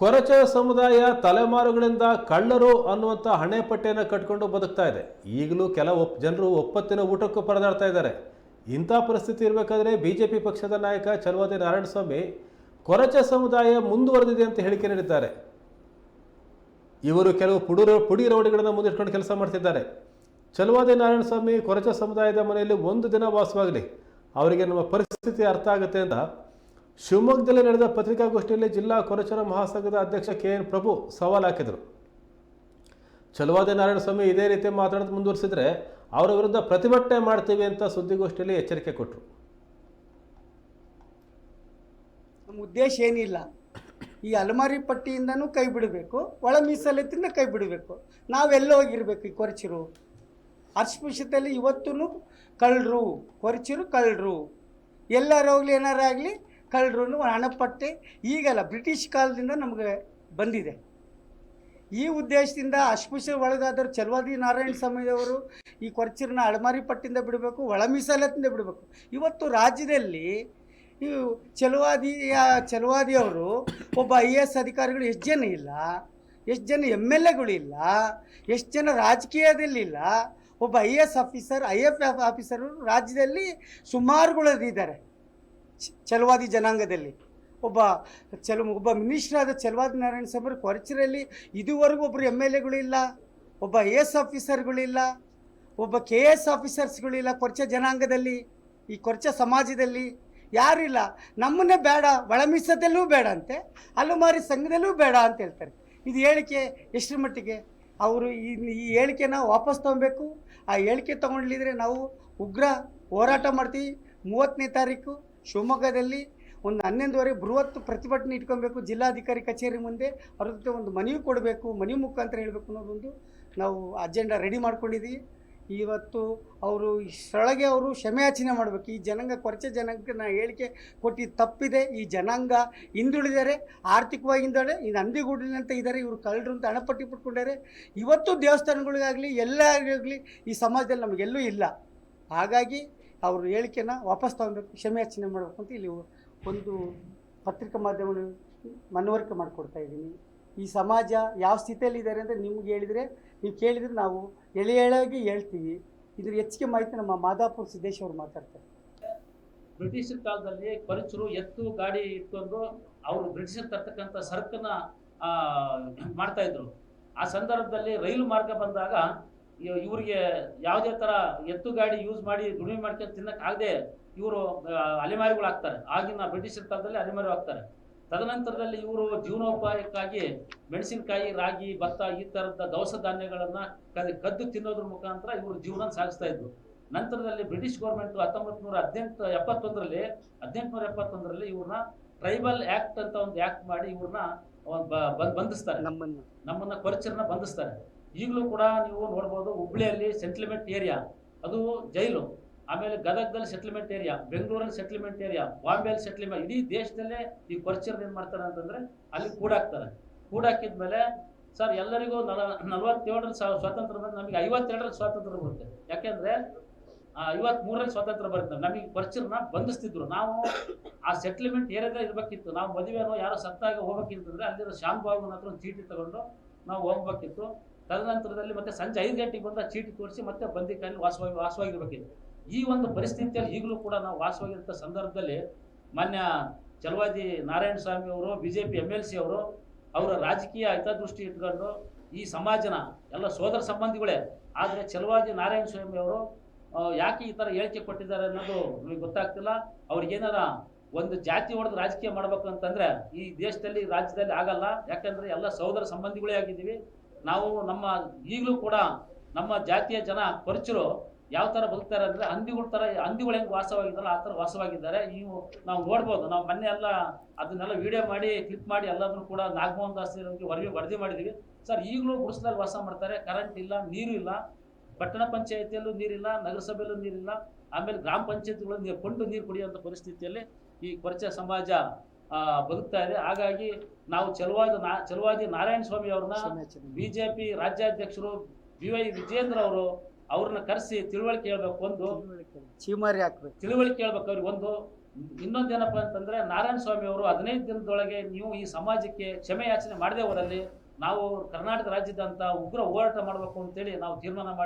ಕೊರಚ ಸಮುದಾಯ ತಲೆಮಾರುಗಳಿಂದ ಕಳ್ಳರು ಅನ್ನುವಂಥ ಹಣೆಪಟ್ಟಿಯನ್ನು ಕಟ್ಕೊಂಡು ಬದುಕ್ತಾ ಇದೆ. ಈಗಲೂ ಕೆಲ ಒಪ್, ಜನರು ಒಪ್ಪತ್ತಿನ ಊಟಕ್ಕೂ ಪರದಾಡ್ತಾ ಇದ್ದಾರೆ. ಇಂಥ ಪರಿಸ್ಥಿತಿ ಇರಬೇಕಾದ್ರೆ ಬಿ ಜೆ ಪಿ ಪಕ್ಷದ ನಾಯಕ ಚಲುವಾದಿ ನಾರಾಯಣಸ್ವಾಮಿ ಕೊರಚ ಸಮುದಾಯ ಮುಂದುವರೆದಿದೆ ಅಂತ ಹೇಳಿಕೆ ನೀಡಿದ್ದಾರೆ. ಇವರು ಕೆಲವು ಪುಡುರ, ಪುಡಿ ರೌಡಿಗಳನ್ನು ಮುಂದಿಟ್ಕೊಂಡು ಕೆಲಸ ಮಾಡ್ತಿದ್ದಾರೆ. ಚಲುವಾದಿ ನಾರಾಯಣಸ್ವಾಮಿ ಕೊರಚ ಸಮುದಾಯದ ಮನೆಯಲ್ಲಿ ಒಂದು ದಿನ ವಾಸವಾಗಲಿ. ಅವರಿಗೆ ನಮ್ಮ ಪರಿಸ್ಥಿತಿ ಅರ್ಥ ಆಗುತ್ತೆ ಅಂತ ಶಿವಮೊಗ್ಗದಲ್ಲಿ ನಡೆದ ಪತ್ರಿಕಾಗೋಷ್ಠಿಯಲ್ಲಿ ಜಿಲ್ಲಾ ಕೊರಚರ ಮಹಾಸಂಘದ ಅಧ್ಯಕ್ಷ ಕೆ ಎನ್ ಪ್ರಭು ಸವಾಲು ಹಾಕಿದರು. ಚಲುವಾದ ನಾರಾಯಣಸ್ವಾಮಿ ಇದೇ ರೀತಿ ಮಾತಾಡೋದು ಮುಂದುವರಿಸಿದರೆ ಅವರ ವಿರುದ್ಧ ಪ್ರತಿಭಟನೆ ಮಾಡ್ತೀವಿ ಅಂತ ಸುದ್ದಿಗೋಷ್ಠಿಯಲ್ಲಿ ಎಚ್ಚರಿಕೆ ಕೊಟ್ಟರು ನಮ್ಮ ಉದ್ದೇಶ ಏನಿಲ್ಲ. ಈ ಅಲಮಾರಿ ಪಟ್ಟಿಯಿಂದನೂ ಕೈ ಬಿಡಬೇಕು, ಒಳ ಮೀಸಲತ್ತಿಂದ ಕೈ ಬಿಡಬೇಕು. ನಾವೆಲ್ಲ ಹೋಗಿರ್ಬೇಕು ಈ ಕೊರಚಿರು. ಅಸ್ಪೃಶ್ಯತೆಯಲ್ಲಿ ಇವತ್ತೂ ಕಳ್ಳರು ಕೊರಚಿರು ಕಳ್ಳರು ಎಲ್ಲರೂ ಹೋಗ್ಲಿ ಕಳ್ಳರು ಹಣಪಟ್ಟೆ ಈಗಲ್ಲ ಬ್ರಿಟಿಷ್ ಕಾಲದಿಂದ ನಮಗೆ ಬಂದಿದೆ. ಈ ಉದ್ದೇಶದಿಂದ ಅಸ್ಪೃಶ್ಯ ಒಳಗಾದವರು ಚಲವಾದಿ ನಾರಾಯಣ ಸ್ವಾಮಿಯವರು ಈ ಕೊರಚೂರಿನ ಅಳಮಾರಿ ಪಟ್ಟಿಂದ ಬಿಡಬೇಕು ಒಳ ಮೀಸಲತ್ತಿಂದ ಬಿಡಬೇಕು. ಇವತ್ತು ರಾಜ್ಯದಲ್ಲಿ ಈ ಚಲವಾದಿಯ ಚಲವಾದಿಯವರು ಒಬ್ಬ ಐ ಎ ಎಸ್ ಅಧಿಕಾರಿಗಳು ಎಷ್ಟು ಜನ ಇಲ್ಲ, ಎಷ್ಟು ಜನ ಎಂ ಎಲ್ ಎಗಳು ಇಲ್ಲ, ಎಷ್ಟು ಜನ ರಾಜಕೀಯದಲ್ಲಿಲ್ಲ ಒಬ್ಬ I A S officer, I F F officer ರಾಜ್ಯದಲ್ಲಿ ಸುಮಾರುಗಳಿದ್ದಾರೆ ಚಲವಾದಿ ಜನಾಂಗದಲ್ಲಿ. ಒಬ್ಬ ಚಲ ಒಬ್ಬ ಮಿನಿಸ್ಟರ್ ಆದ ಚಲವಾದಿ ನಾರಾಯಣ ಸ್ವಾಮಿ ಕೊರಚರಲ್ಲಿ ಇದುವರೆಗೂ ಒಬ್ಬರು ಎಂ ಎಲ್ ಎಗಳಿಲ್ಲ ಒಬ್ಬ ಎ ಎಸ್ ಆಫೀಸರ್ಗಳಿಲ್ಲ ಒಬ್ಬ ಕೆ ಎಸ್ ಆಫೀಸರ್ಸ್ಗಳಿಲ್ಲ ಕೊರಚ ಜನಾಂಗದಲ್ಲಿ, ಈ ಕೊರಚ ಸಮಾಜದಲ್ಲಿ ಯಾರಿಲ್ಲ ನಮ್ಮನ್ನೇ ಬೇಡ, ಒಳಮೀಸದಲ್ಲೂ ಬೇಡ ಅಂತೆ ಅಲುಮಾರಿ ಸಂಘದಲ್ಲೂ ಬೇಡ ಅಂತ ಹೇಳ್ತಾರೆ. ಇದು ಹೇಳಿಕೆ ಎಷ್ಟರ ಮಟ್ಟಿಗೆ? ಅವರು ಈ ಈ ಹೇಳಿಕೆನ ವಾಪಸ್ ತೊಗೊಬೇಕು. ಆ ಹೇಳಿಕೆ ತೊಗೊಂಡ್ಲಿದ್ರೆ ನಾವು ಉಗ್ರ ಹೋರಾಟ ಮಾಡ್ತೀವಿ. ಮೂವತ್ತನೇ ತಾರೀಕು ಶಿವಮೊಗ್ಗದಲ್ಲಿ ಒಂದು ಹನ್ನೊಂದುವರೆ ಬೃಹತ್ ಪ್ರತಿಭಟನೆ ಇಟ್ಕೊಬೇಕು, ಜಿಲ್ಲಾಧಿಕಾರಿ ಕಚೇರಿ ಮುಂದೆ ಅವ್ರ ಜೊತೆ ಒಂದು ಮನವಿ ಕೊಡಬೇಕು, ಮನವಿ ಮುಖಾಂತರ ಹೇಳಬೇಕು ಅನ್ನೋದೊಂದು ನಾವು ಅಜೆಂಡಾ ರೆಡಿ ಮಾಡ್ಕೊಂಡಿದ್ದೀವಿ ಇವತ್ತು ಅವರು ಇಷ್ಟರೊಳಗೆ ಅವರು ಕ್ಷಮೆಯಾಚನೆ ಮಾಡಬೇಕು. ಈ ಜನಾಂಗ, ಕೊರಚೆ ಜನಾಂಗಕ್ಕೆ ನಾ ಹೇಳಿಕೆ ಕೊಟ್ಟಿದ್ದು ತಪ್ಪಿದೆ. ಈ ಜನಾಂಗ ಹಿಂದುಳಿದರೆ ಆರ್ಥಿಕವಾಗಿ ಹಿಂದುಳಿದೆ ಈ ನಂದಿಗೂಡಿನಂತ ಇದ್ದಾರೆ ಇವರು ಕಳ್ಳರು ಅಂತ ಹಣಪಟ್ಟಿ ಪಟ್ಕೊಂಡಿದ್ದಾರೆ ಇವತ್ತು ದೇವಸ್ಥಾನಗಳಿಗಾಗಲಿ, ಎಲ್ಲರಿಗಾಗಲಿ ಈ ಸಮಾಜದಲ್ಲಿ ನಮಗೆಲ್ಲೂ ಇಲ್ಲ. ಹಾಗಾಗಿ ಅವ್ರ ಹೇಳಿಕೆನ ವಾಪಸ್ ತಗೊಬೇಕು ಕ್ಷಮೆಯಾಚನೆ ಮಾಡಬೇಕು ಅಂತ ಇಲ್ಲಿ ಒಂದು ಪತ್ರಿಕಾ ಮಾಧ್ಯಮ ಮನವರಿಕೆ ಮಾಡಿಕೊಡ್ತಾ ಇದ್ದೀನಿ. ಈ ಸಮಾಜ ಯಾವ ಸ್ಥಿತಿಯಲ್ಲಿ ಇದ್ದಾರೆ ಅಂದರೆ ನಿಮ್ಗೆ ಹೇಳಿದರೆ, ನೀವು ಕೇಳಿದರೆ ನಾವು ಎಳೆ ಎಳೆಯಾಗಿ ಹೇಳ್ತೀವಿ. ಇದ್ರ ಹೆಚ್ಚಿಗೆ ಮಾಹಿತಿ ನಮ್ಮ ಮಾದಾಪುರ ಸಿದ್ದೇಶ್ ಅವರು ಮಾತಾಡ್ತಾರೆ. ಬ್ರಿಟಿಷರ್ ಕಾಲದಲ್ಲಿ ಪರಿಚರು ಎತ್ತು, ಗಾಡಿ ಇಟ್ಕೊಂಡು ಅವರು ಬ್ರಿಟಿಷರ್ ತರ್ತಕ್ಕಂಥ ಸರಕನ್ನ ಮಾಡ್ತಾ ಇದ್ರು. ಆ ಸಂದರ್ಭದಲ್ಲಿ ರೈಲು ಮಾರ್ಗ ಬಂದಾಗ ಇವ್ರಿಗೆ ಯಾವುದೇ ತರ ಎತ್ತು ಗಾಡಿ ಯೂಸ್ ಮಾಡಿ ದುಡಿಮೆ ಮಾಡ್ಕೊಂಡು ತಿನ್ನಕ್ ಆಗದೆ ಇವರು ಅಲೆಮಾರಿಗಳು ಆಗ್ತಾರೆ ಆಗಿನ ಬ್ರಿಟಿಷ್ ಕಾಲದಲ್ಲಿ ಅಲೆಮಾರಿ ಆಗ್ತಾರೆ ತದನಂತರದಲ್ಲಿ ಇವರು ಜೀವನೋಪಾಯಕ್ಕಾಗಿ ಮೆಣಸಿನಕಾಯಿ ರಾಗಿ ಭತ್ತ ಈ ತರದ ದವಸ ಧಾನ್ಯಗಳನ್ನ ಕದ್- ಕದ್ದು ತಿನ್ನೋದ್ರ ಮುಖಾಂತರ ಇವರು ಜೀವನ ಸಾಗಿಸ್ತಾ ಇದ್ರು. ನಂತರದಲ್ಲಿ ಬ್ರಿಟಿಷ್ ಗೌರ್ಮೆಂಟ್ ಹತ್ತೊಂಬತ್ತು ನೂರ ಹದಿನೆಂಟು ಎಪ್ಪತ್ತೊಂದರಲ್ಲಿ ಹದಿನೆಂಟುನೂರ ಎಪ್ಪತ್ತೊಂದರಲ್ಲಿ ಇವ್ರನ್ನ ಟ್ರೈಬಲ್ ಆಕ್ಟ್ ಅಂತ ಒಂದು ಆಕ್ಟ್ ಮಾಡಿ ಇವ್ರನ್ನ ಬಂಧಿಸ್ತಾರೆ. ನಮ್ಮನ್ನು. ನಮ್ಮನ್ನ ಕೊರಚರನ್ನ ಬಂಧಿಸ್ತಾರೆ. ಈಗಲೂ ಕೂಡ ನೀವು ನೋಡ್ಬೋದು ಹುಬ್ಳಿಯಲ್ಲಿ ಸೆಟ್ಲ್ಮೆಂಟ್ ಏರಿಯಾ ಅದು ಜೈಲು. ಆಮೇಲೆ ಗದಗದಲ್ಲಿ ಸೆಟ್ಲ್ಮೆಂಟ್ ಏರಿಯಾ ಬೆಂಗಳೂರಲ್ಲಿ ಸೆಟ್ಲ್ಮೆಂಟ್ ಏರಿಯಾ ಬಾಂಬೆಯಲ್ಲಿ ಸೆಟ್ಲ್ಮೆಂಟ್ ಇಡೀ ದೇಶದಲ್ಲೇ ಈ ಕೊರ್ಚರ್ ಏನು ಮಾಡ್ತಾರೆ ಅಂತಂದರೆ ಅಲ್ಲಿ ಕೂಡಾಕ್ತಾರೆ. ಕೂಡಾಕಿದ್ಮೇಲೆ ಸರ್, ಎಲ್ಲರಿಗೂ ನಲ, ನಲವತ್ತೇಳರಲ್ಲಿ ಸ್ವಾತಂತ್ರ್ಯ ಬಂದರೆ ನಮಗೆ ಐವತ್ತೆರಡರಲ್ಲಿ ಸ್ವಾತಂತ್ರ್ಯ ಬರುತ್ತೆ. ಯಾಕೆಂದರೆ ಐವತ್ ಮೂರರಲ್ಲಿ ಸ್ವಾತಂತ್ರ್ಯ ಬರುತ್ತೆ. ನಮಗೆ ಕೊರ್ಚರ್ನ ಬಂಧಿಸ್ತಿದ್ರು. ನಾವು ಆ ಸೆಟ್ಲ್ಮೆಂಟ್ ಏರಿಯಾದಲ್ಲಿ ಇರಬೇಕಿತ್ತು. ನಾವು ಮದುವೆನೋ ಯಾರೋ ಸತ್ತಾಗ ಹೋಗ್ಬೇಕಿತ್ತಂದರೆ ಅಲ್ಲಿರೋ ಶಾಂತ್ ಬಾಬುನ ಹತ್ರ ಒಂದು ಚೀಟಿ ತಗೊಂಡು ನಾವು ಹೋಗ್ಬೇಕಿತ್ತು. ತದನಂತರದಲ್ಲಿ ಮತ್ತೆ ಸಂಜೆ ಐದು ಗಂಟೆಗೆ ಬಂದ ಚೀಟಿ ತೋರಿಸಿ ಮತ್ತೆ ಬಂದಿ ಬಂದಿಕಾಯಲ್ಲಿ ವಾಸವಾಗಿ ವಾಸವಾಗಿರ್ಬೇಕಿದೆ. ಈ ಒಂದು ಪರಿಸ್ಥಿತಿಯಲ್ಲಿ ಈಗಲೂ ಕೂಡ ನಾವು ವಾಸವಾಗಿರೋ ಸಂದರ್ಭದಲ್ಲಿ ಮಾನ್ಯ ಚಲವಾದಿ ನಾರಾಯಣ ಸ್ವಾಮಿ ಅವರು, ಬಿಜೆಪಿ ಎಂ ಎಲ್ ಸಿ ಅವರು, ಅವರ ರಾಜಕೀಯ ಹಿತದೃಷ್ಟಿ ಇಟ್ಕೊಂಡು ಈ ಸಮಾಜನ ಎಲ್ಲ ಸೋದರ ಸಂಬಂಧಿಗಳೇ, ಆದರೆ ಚಲವಾದಿ ನಾರಾಯಣ ಸ್ವಾಮಿ ಅವರು ಯಾಕೆ ಈ ಥರ ಹೇಳಿಕೆ ಕೊಟ್ಟಿದ್ದಾರೆ ಅನ್ನೋದು ನಮಗೆ ಗೊತ್ತಾಗ್ತಿಲ್ಲ. ಅವ್ರಿಗೇನಾರ ಒಂದು ಜಾತಿ ಹೊಡೆದು ರಾಜಕೀಯ ಮಾಡ್ಬೇಕು ಅಂತಂದ್ರೆ ಈ ದೇಶದಲ್ಲಿ ರಾಜ್ಯದಲ್ಲಿ ಆಗಲ್ಲ. ಯಾಕಂದ್ರೆ ಎಲ್ಲ ಸಹೋದರ ಸಂಬಂಧಿಗಳೇ ಆಗಿದ್ದೀವಿ. ನಾವು ನಮ್ಮ ಈಗಲೂ ಕೂಡ ನಮ್ಮ ಜಾತಿಯ ಜನ ಪರಿಚರು ಯಾವ ಥರ ಬದುಕ್ತಾರೆ ಅಂದರೆ ಹಂದಿಗಳ ಥರ ಹಂದಿಗಳು ಹೆಂಗೆ ವಾಸವಾಗಿದ್ದಾರೋ ಆ ಥರ ವಾಸವಾಗಿದ್ದಾರೆ. ನೀವು, ನಾವು ನೋಡ್ಬೋದು. ನಾವು ಮೊನ್ನೆ ಎಲ್ಲ ಅದನ್ನೆಲ್ಲ ವಿಡಿಯೋ ಮಾಡಿ ಕ್ಲಿಕ್ ಮಾಡಿ ಎಲ್ಲದನ್ನು ಕೂಡ ನಾಗಮೋಹನ್ ದಾಸ್ ವರದಿ ವರದಿ ಮಾಡಿದ್ದೀವಿ ಸರ್, ಈಗಲೂ ಗುಡಿಸಲಲ್ಲಿ ವಾಸ ಮಾಡ್ತಾರೆ. ಕರೆಂಟ್ ಇಲ್ಲ, ನೀರು ಇಲ್ಲ. ಪಟ್ಟಣ ಪಂಚಾಯತಿಯಲ್ಲೂ ನೀರಿಲ್ಲ, ನಗರಸಭೆಯಲ್ಲೂ ನೀರಿಲ್ಲ. ಆಮೇಲೆ ಗ್ರಾಮ ಪಂಚಾಯತಿಗಳು ನೀರು ಕೊಂಡು ನೀರು ಕುಡಿಯುವಂಥ ಪರಿಸ್ಥಿತಿಯಲ್ಲಿ ಈ ಪರಿಚಯ ಸಮಾಜ ಬದುಕ್ತಾ ಇದೆ. ಹಾಗಾಗಿ ನಾವು ಚಲುವಾದ ನಾ ಚಲವಾದಿ ನಾರಾಯಣ ಸ್ವಾಮಿ ಅವ್ರನ್ನ ಬಿಜೆಪಿ ರಾಜ್ಯಾಧ್ಯಕ್ಷರು ಬಿ ವೈ ವಿಜೇಂದ್ರ ಅವರು ಅವ್ರನ್ನ ಕರೆಸಿ ತಿಳುವಳಿಕೆ ಹೇಳ್ಬೇಕು ಒಂದು. ಚೀಮಾರಿ ಹಾಕ್ಬೇಕು. ತಿಳುವಳಿಕೆ ಹೇಳ್ಬೇಕು ಅವ್ರಿಗೆ ಒಂದು. ಇನ್ನೊಂದೇನಪ್ಪ ಅಂತಂದ್ರೆ ನಾರಾಯಣ ಸ್ವಾಮಿ ಅವರು ಹದಿನೈದು ದಿನದೊಳಗೆ ನೀವು ಈ ಸಮಾಜಕ್ಕೆ ಕ್ಷಮೆ ಯಾಚನೆ ಮಾಡದೆ ಹೋದಲ್ಲಿ ನಾವು ಕರ್ನಾಟಕ ರಾಜ್ಯದಂತ ಉಗ್ರ ಹೋರಾಟ ಮಾಡಬೇಕು ಅಂತೇಳಿ ನಾವು ತೀರ್ಮಾನ ಮಾಡಿ